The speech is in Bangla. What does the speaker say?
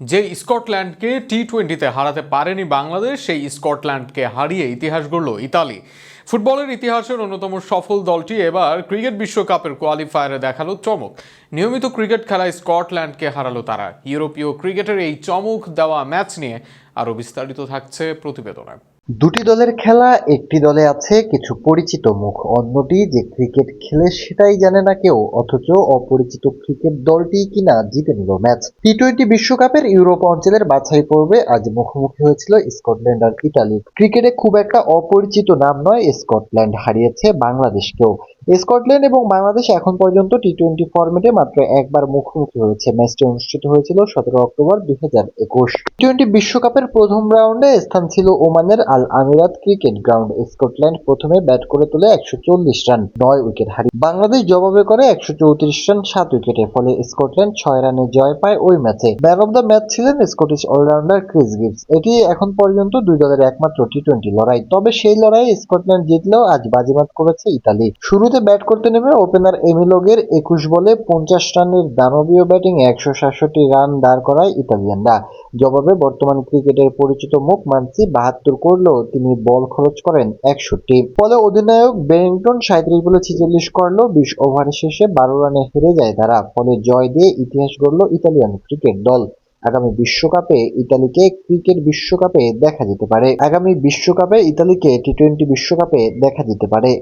যে স্কটল্যান্ডকে টি টোয়েন্টিতে হারাতে পারেনি বাংলাদেশ, সেই স্কটল্যান্ডকে হারিয়ে ইতিহাস গড়ল ইতালি। ফুটবলের ইতিহাসের অন্যতম সফল দলটি এবার ক্রিকেট বিশ্বকাপের কোয়ালিফায়ারে দেখাল চমক। নিয়মিত ক্রিকেট খেলায় স্কটল্যান্ডকে হারালো তারা। ইউরোপীয় ক্রিকেটের এই চমক দেওয়া ম্যাচ নিয়ে আরও বিস্তারিত থাকছে প্রতিবেদনে। দুটি দলের খেলা, একটি দলে আছে কিছু পরিচিত মুখ, অন্যটি যে ক্রিকেট খেলে সেটাই জানে না কেউ, অথচ অপরিচিত ক্রিকেট দলটি কিনা জিতে নিল ম্যাচ। টি টোয়েন্টি বিশ্বকাপের ইউরোপ অঞ্চলের বাছাই পর্বে আজ মুখোমুখি হয়েছিল স্কটল্যান্ড আর ইতালি ক্রিকেটে খুব একটা অপরিচিত নাম নয়, স্কটল্যান্ড হারিয়েছে বাংলাদেশকেও। স্কটল্যান্ড এবং বাংলাদেশ এখন পর্যন্ত টি টোয়েন্টি ফরম্যাটে মাত্র একবার মুখোমুখি হয়েছে। ম্যাচটি অনুষ্ঠিত হয়েছিল সতেরো অক্টোবর দুই হাজার একুশ। টি টোয়েন্টি বিশ্বকাপের প্রথম রাউন্ডে স্থান ছিল ওমানের Al Amerat cricket ground. Scotland প্রথমে ব্যাট করে তোলে একশো চল্লিশ রান, নয় উইকেট হারিয়ে। বাংলাদেশ জবাবে করে একশো চৌত্রিশ রান, সাত উইকেটে, ফলে স্কটল্যান্ড ছয় রানে জয় পায় ওই ম্যাচে ম্যান অব দ্য ম্যাচ ছিলেন স্কটিশ অলরাউন্ডার ক্রিস গিবস এটি এখন পর্যন্ত দুই দলের একমাত্র টি টোয়েন্টি লড়াই। তবে সেই লড়াইয়ে স্কটল্যান্ড জিতলেও আজ বাজিমাত করেছে ইতালি। শুরুতে ব্যাট করতে নেমে ওপেনার এমিলোগের একুশ বলে পঞ্চাশ রানের দানবীয় ব্যাটিং একশো সাতষট্টি রান দাঁড় করায় ইতালিয়ানরা। জবাবে বর্তমান ক্রিকেটের পরিচিত মুখ মানসি বাহাত্তর করলেও তিনি বল খরচ করেন একষট্টি। ফলে অধিনায়ক বেরিংটন সাঁত্রিশ বলে ছেচল্লিশ করলেও বিশ ওভার শেষে বারো রানে হেরে যায় তারা। ফলে জয় দিয়ে ইতিহাস গড়ল ইতালিয়ান ক্রিকেট দল। আগামী বিশ্বকাপে ইতালিকে ক্রিকেট বিশ্বকাপে দেখা যেতে পারে। আগামী বিশ্বকাপে ইতালিকে টি টোয়েন্টি বিশ্বকাপে দেখা যেতে পারে।